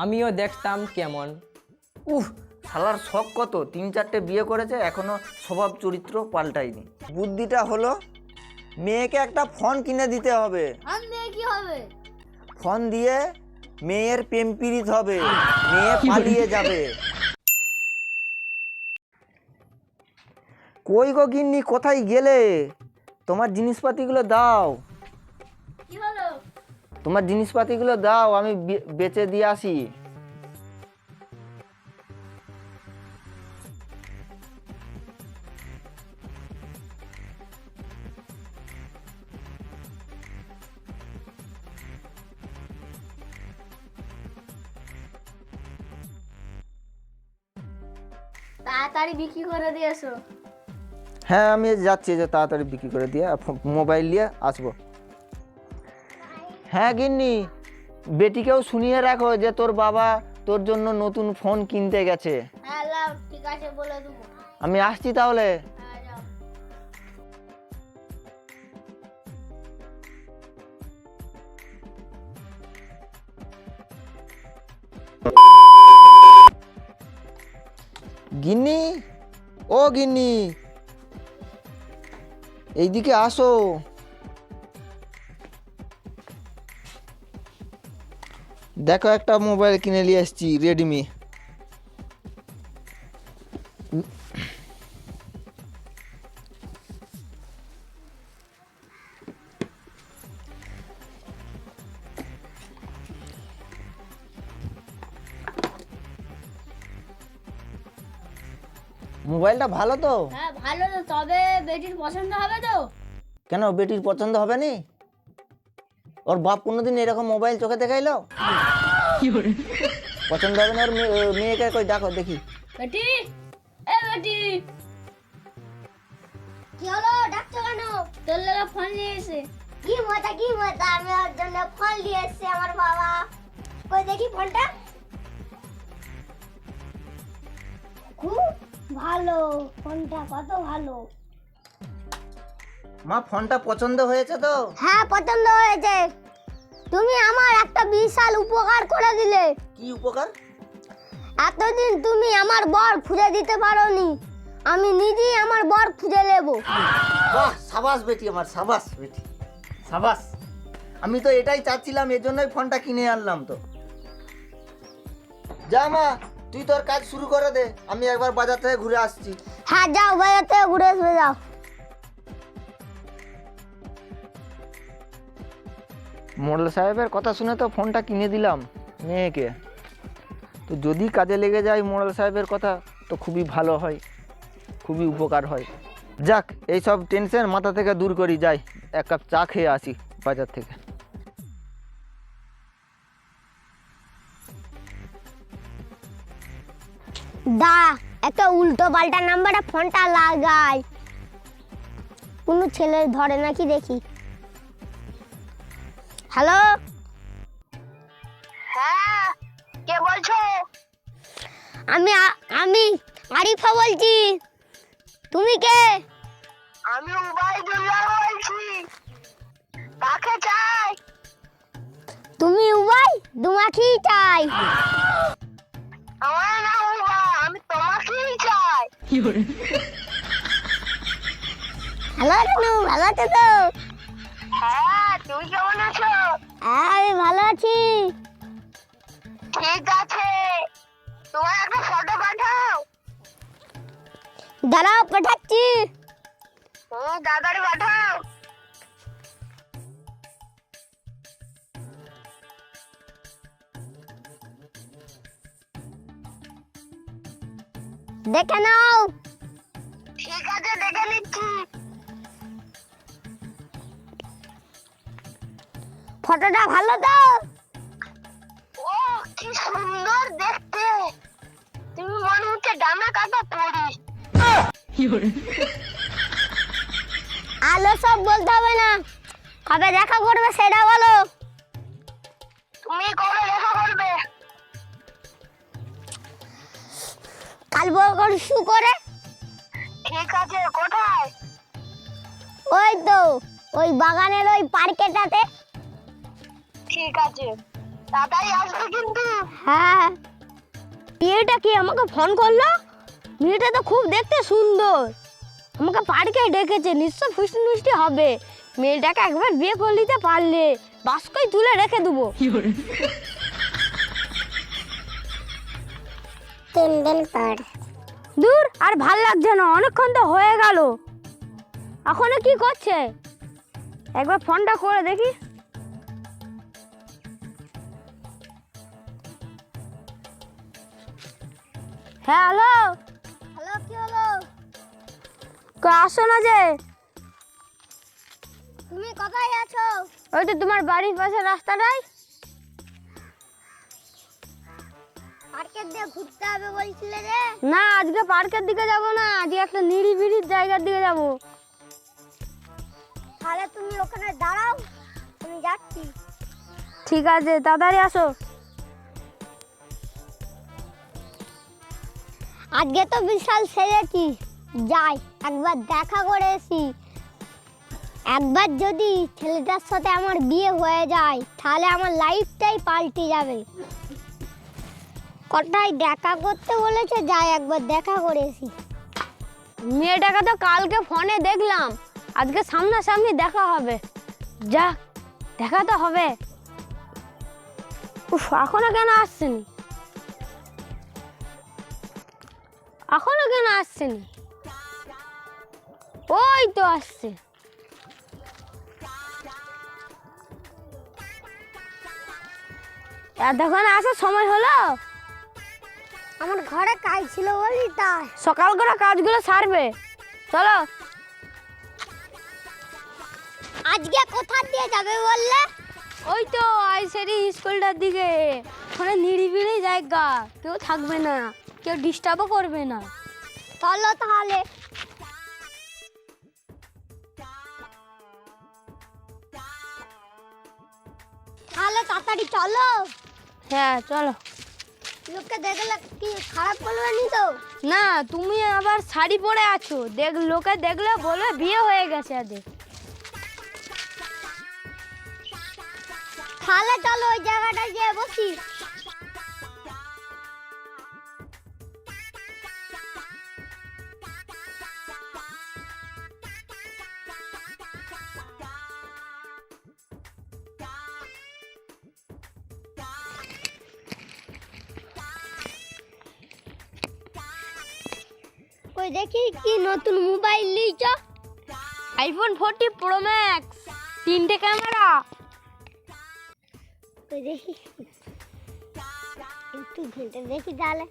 আমিও দেখতাম কেমন। উহ শালার শখ কত? তিন চারটে বিয়ে করেছে এখনও স্বভাব চরিত্র পাল্টায়নি। বুদ্ধিটা হলো মেয়েকে একটা ফোন কিনে দিতে হবে। ফোন দিয়ে কি হবে? ফোন দিয়ে মেয়ের প্রেম পীড়িত হবে। মেয়ে পালিয়ে যাবে। কই গো গিন্নি কোথায় গেলে? তোমার জিনিসপাতিগুলো দাও। তোমার জিনিসপাতিগুলো দাও আমি বেচে দিয়ে আসি। তাড়াতাড়ি বিক্রি করে দিয়েছ হ্যাঁ আমি যাচ্ছি যে তাড়াতাড়ি বিক্রি করে দিয়ে মোবাইল নিয়ে আসব। হ্যাঁ গিন্নি বেটিকেও শুনিয়ে রাখো যে তোর বাবা তোর জন্য নতুন ফোন কিনতে গেছে। হ্যাঁ ঠিক আছে বলে দেবো। আমি আসছি তাহলে। হ্যাঁ গিন্নি ও গিন্নি এইদিকে আসো। দেখো একটা মোবাইল কিনে নিয়ে এসেছি রেডমি মোবাইলটা ভালো তো? হ্যাঁ ভালো তো তবে বেটির পছন্দ হবে তো? কেন বেটির পছন্দ হবে নি? ওর বাপ কোনোদিন এরকম মোবাইল চোখে দেখাইলো? পছন্দ হবে না ওর মেয়েকে কই দেখো দেখি। বেটি! এ বেটি! কি হলো? ডাকছো কেন? তোর লেগে ফোন নিয়ে এসে কি মজা কি মজা। আমি ওর জন্য ফোন নিয়ে এসেছি আমার বাবা। কই দেখি ফোনটা। খুব ভালো ফোনটা কত ভালো। মা ফোনটা পছন্দ হয়েছে তো? হ্যাঁ পছন্দ হয়েছে। তুমি আমার একটা বিশাল উপকার করে দিলে। কি উপকার? এতদিন তুমি আমার বর খুঁজে দিতে পারোনি। আমি নিজেই আমার বর খুঁজে নেব। বাহ সাবাস বেটি আমার সাবাস বেটি। সাবাস আমি তো এটাই চাচ্ছিলাম এর জন্যই ফোনটা কিনে আনলাম তো। যা মা তুই তোর কাজ শুরু করে দে আমি একবার বাজার থেকে ঘুরে আসছি। হ্যাঁ যাও বাজার থেকে ঘুরে আসবে যাও। মোড়ল সাহেবের কথা শুনে তো ফোনটা কিনে দিলাম মেয়েকে। তো যদি কাজে লেগে যায় মোড়ল সাহেবের কথা, তো খুবই ভালো হয়, খুবই উপকার হয়। যাক, এইসব টেনশন মাথা থেকে দূর করি, যাই, এক কাপ চা খেয়ে আসি বাজার থেকে। দা একটা উল্টো পাল্টা নাম্বারে ফোনটা লাগাই। কোনো ছেলে ধরে নাকি দেখি? হ্যালো? হ্যাঁ কে বলছো? আমি আমি আরিফা বলছি। তুমি কে? আমি উবাইদুল্লাহ বলছি। কাকে চাই? তুমি উবাই? তোমাকেই চাই। আমার নাম উবা আমি তোমাকেই চাই। হ্যালো রানু ভালো আছো তো? হ্যাঁ তুমি কেমন আমি ভালো আছি। ঠিক আছে। তোমার একটা ফটো পাঠাও। দাঁড়াও পাঠাচ্ছি। হুম তাড়াতাড়ি পাঠাও। দেখে নাও। ঠিক আছে দেখে নিচ্ছি। ফটোটা ভালো তো ও কি সুন্দর দেখতে। তুমি মনে হচ্ছে ডানা কাটা পড়ি আলো সব বলতে হবে না। কবে দেখা করবে সেটা বলো। তুমি কবে দেখা করবে? কাল পরশু করে। ঠিক আছে কোথায়? ওই তো ওই বাগানের ওই পার্কেটাতে। ঠিক আছে। তাড়াতাড়ি আসবে কিন্তু। হ্যাঁ। মেয়েটা কি আমাকে ফোন করল? মেয়েটা তো খুব দেখতে সুন্দর। আমাকে পার্কে ডেকেছে নিশ্চয় ফুষ্টি মুষ্টি হবে। মেয়েটাকে একবার বিয়ে করে নিতে পারলে বাস্কই তুলে রেখে দেবো। তিন দিন পর। দূর আর ভালো লাগছে না অনেকক্ষণ তো হয়ে গেল। এখনও কি করছে? একবার ফোনটা করে দেখি। হ্যাঁ হ্যালো। হ্যালো কি হলো? আসো না যে। তুমি কোথায় আছো? ওই তো তোমার বাড়ির পাশে রাস্তাটাই। পার্কের দিকে ঘুরতে হবে বলছিলে যে? না আজকে পার্কের দিকে যাব না আজকে একটা নিরিবিলি জায়গার দিকে যাব। তাহলে তুমি ওখানে দাঁড়াও আমি যাচ্ছি। ঠিক আছে তাড়াতাড়ি আসো। আজকে তো বিশাল সেরেছি। যাই, একবার দেখা করে একবার যদি ছেলেটার সাথে আমার বিয়ে হয়ে যায়, তাহলে আমার লাইফটাই পাল্টে যাবে। কটায় দেখা করতে বলেছে, যাই একবার দেখা করে এসি মেয়েটাকে তো কালকে ফোনে দেখলাম, আজকে সামনাসামনি দেখা হবে। যা, দেখা তো হবে। উফ, এখনও কেন আসছেনি? এখনও কেন আসছেনি? ওই তো আসছে। এতক্ষণ আসার সময় হলো? আমার ঘরে কাজ ছিল বলি তাই। সকাল করে কাজগুলো সারবে। চলো। আজকে কোথা দিয়ে যাবে বললে? ওই তো আইসেরি স্কুলটার দিকে। ওখানে নিরিবিলি জায়গা কেউ থাকবে না। কেউ ডিস্টার্বও করবে না। চলো তাহলে। তাহলে তাড়াতাড়ি চলো। হ্যাঁ চলো। লোককে দেখলে কি খারাপ বলবে নি তো? না তুমি আবার শাড়ি পরে আছো। দেখ লোকে দেখলে বলবে বিয়ে হয়ে গেছে আদের তাহলে চলো ওই জায়গাটায় গিয়ে বসি। কই দেখি কি নতুন মোবাইল নিয়েছ? আইফোন ফোরটি প্রো ম্যাক্স তিনটে ক্যামেরা। কই দেখি? একটু ঘেঁটে দেখি তাহলে।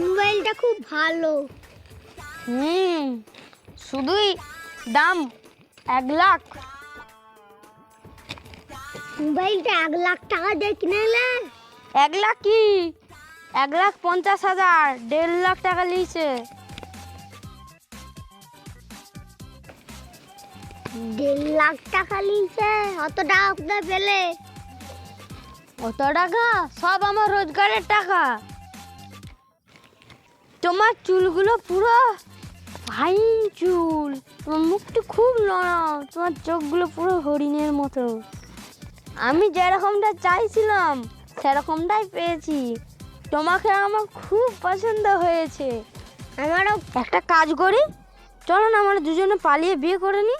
মোবাইলটা খুব ভালো। হুম শুধুই দাম এক লাখ। মোবাইলটা এক লাখ টাকা দিয়ে কিনে কিনেলে এক লাখ কি? এক লাখ পঞ্চাশ হাজার দেড় লাখ টাকা নিয়েছে। দেড় লাখ টাকা নিয়েছে? অত টাকা কোথায় পেলে? অত টাকা? সব আমার রোজগারের টাকা। তোমার চুলগুলো পুরো ফাইন চুল। তোমার মুখটা খুব নরম তোমার চোখগুলো পুরো হরিণের মতো। আমি যেরকমটা চাইছিলাম সেরকমটাই পেয়েছি। তোমাকে আমার খুব পছন্দ হয়েছে। আমারও একটা কাজ করি। চলো না আমরা দুজনে পালিয়ে বিয়ে করে নি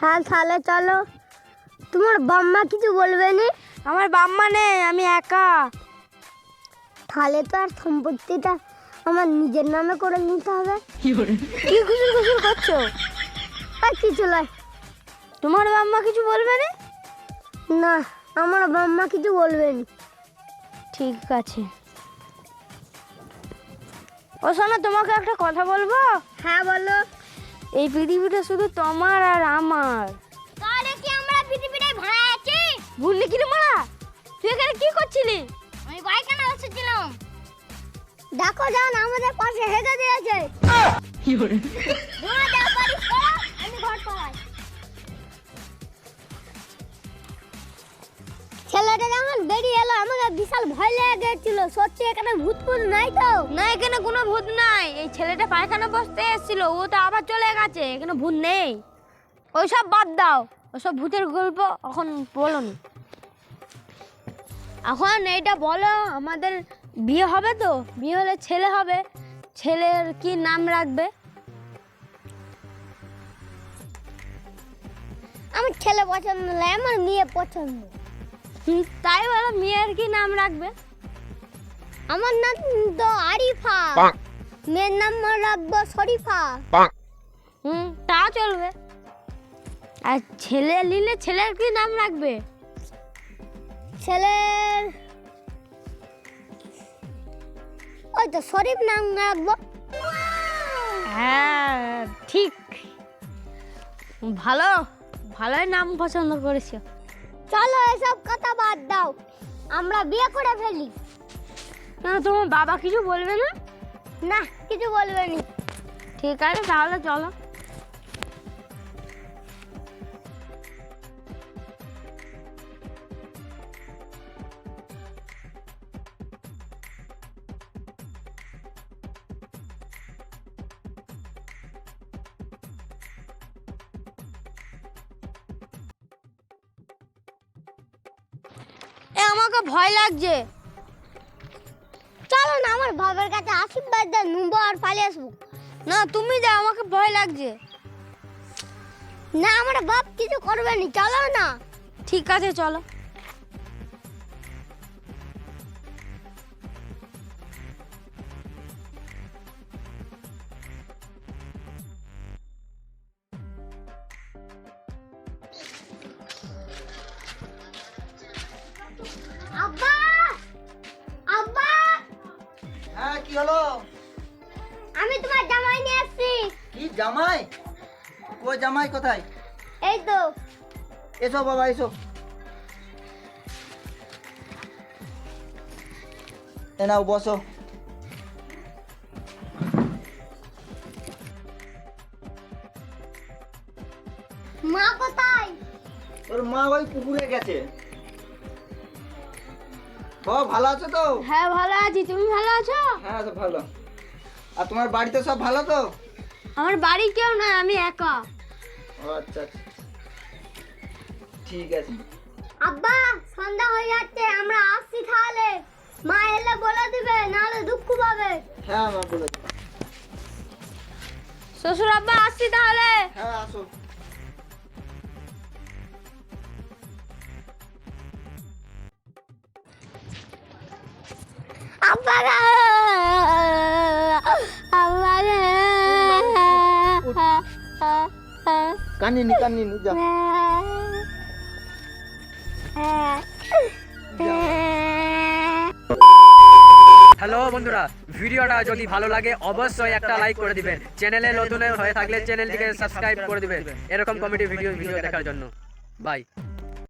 হ্যাঁ তাহলে চলো। তোমার বাম্মা কিছু বলবে নি? আমার বাম্মা নেই আমি একা। তাহলে তো আর সম্পত্তিটা আমার নিজের নামে করে নিতে হবে। কি খুশি খুশি করছ? আর কিছু নয়। তোমার বাম্মা কিছু বলবে না? না আমার বাম্মা কিছু বলবে না। ঠিক আছে। ও শোনো তোমাকে একটা কথা বলব? হ্যাঁ বলো। এই পৃথিবীটা শুধু তোমার আর আমার। তাহলে কি আমরা পৃথিবীটাই ভাড়া আছি? ভুললি কি রে মারা? তুই এখানে কি করছিলি? আমি বাইক আনা এসেছিলাম দেখো যান আমাদের পাশে হেগে দিয়েছে। হ্যাঁ, ছেলেটা যখন বেরিয়ে এলো আমাকে বিশাল ভয় লেগে গেছিল সত্যি এখানে ভূত ভূত নাই তো? না এখানে কোনো ভূত নাই। এই ছেলেটা পায়খানা বসতে এসেছিল ও তো আবার চলে গেছে এখানে ভূত নেই। ওইসব বাদ দাও ওসব ভূতের গল্প এখন বলো এখন এইটা বলো আমাদের বিয়ে হবে তো? বিয়ে হলে ছেলে হবে। ছেলের কি নাম রাখবে? আমার ছেলে পছন্দ নয় আমার মেয়ে পছন্দ। তাই বলো মেয়ের কি নাম রাখবে? আমার নাম তো আরিফা। মেয়ের নাম রাখব শরীফা। হুম তা চলবে। আর ছেলে নিলে ছেলের কি নাম রাখবে? ছেলের ওই তো শরীফ নাম রাখব। হ্যাঁ ঠিক। ভালো ভালোই নাম পছন্দ করেছ। চলো এসব কথা বাদ দাও আমরা বিয়ে করে ফেলি। না তোমার বাবা কিছু বলবে না? না কিছু বলবে না। ঠিক আছে তাহলে চলো। আমাকে ভয় লাগছে। চলো না, আমার বাবার কাছে আশীর্বাদ দেন নুবো আর পালিয়ে আসব। না, তুমি যাও, আমাকে ভয় লাগছে। না, আমার বাপ কিছু করবে না, চলো না। ঠিক আছে, চলো। কি হলো? আমি তোমার জামাই নিয়ে আসছি। কি জামাই? কই জামাই কোথায়? এই তো। এসো বাবা এসো। এ নাও বসো। মা কোথায়? তোর মা ওই পুকুরে গেছে। ও ভালো আছো তো? হ্যাঁ ভালো আছি। তুমি ভালো আছো? হ্যাঁ তো ভালো। আর তোমার বাড়িতে সব ভালো তো? আমার বাড়ি কেউ না আমি একা। ও আচ্ছা আচ্ছা। ঠিক আছে। আব্বা সন্ধ্যা হয়ে যাচ্ছে আমরা আসছি তাহলে। মা এলে বলে দিবে নাহলে দুঃখ পাবে। হ্যাঁ মা বলে শ্বশুর আব্বা আসছি তাহলে। হ্যাঁ আসো কান্দিনি কান্দিনি যা। হ্যালো বন্ধুরা ভিডিওটা যদি ভালো লাগে অবশ্যই একটা লাইক করে দিবেন। চ্যানেলে নতুন হয়ে থাকলে চ্যানেলটিকে সাবস্ক্রাইব করে দিবেন। এরকম কমেডি ভিডিও ভিডিও দেখার জন্য। বাই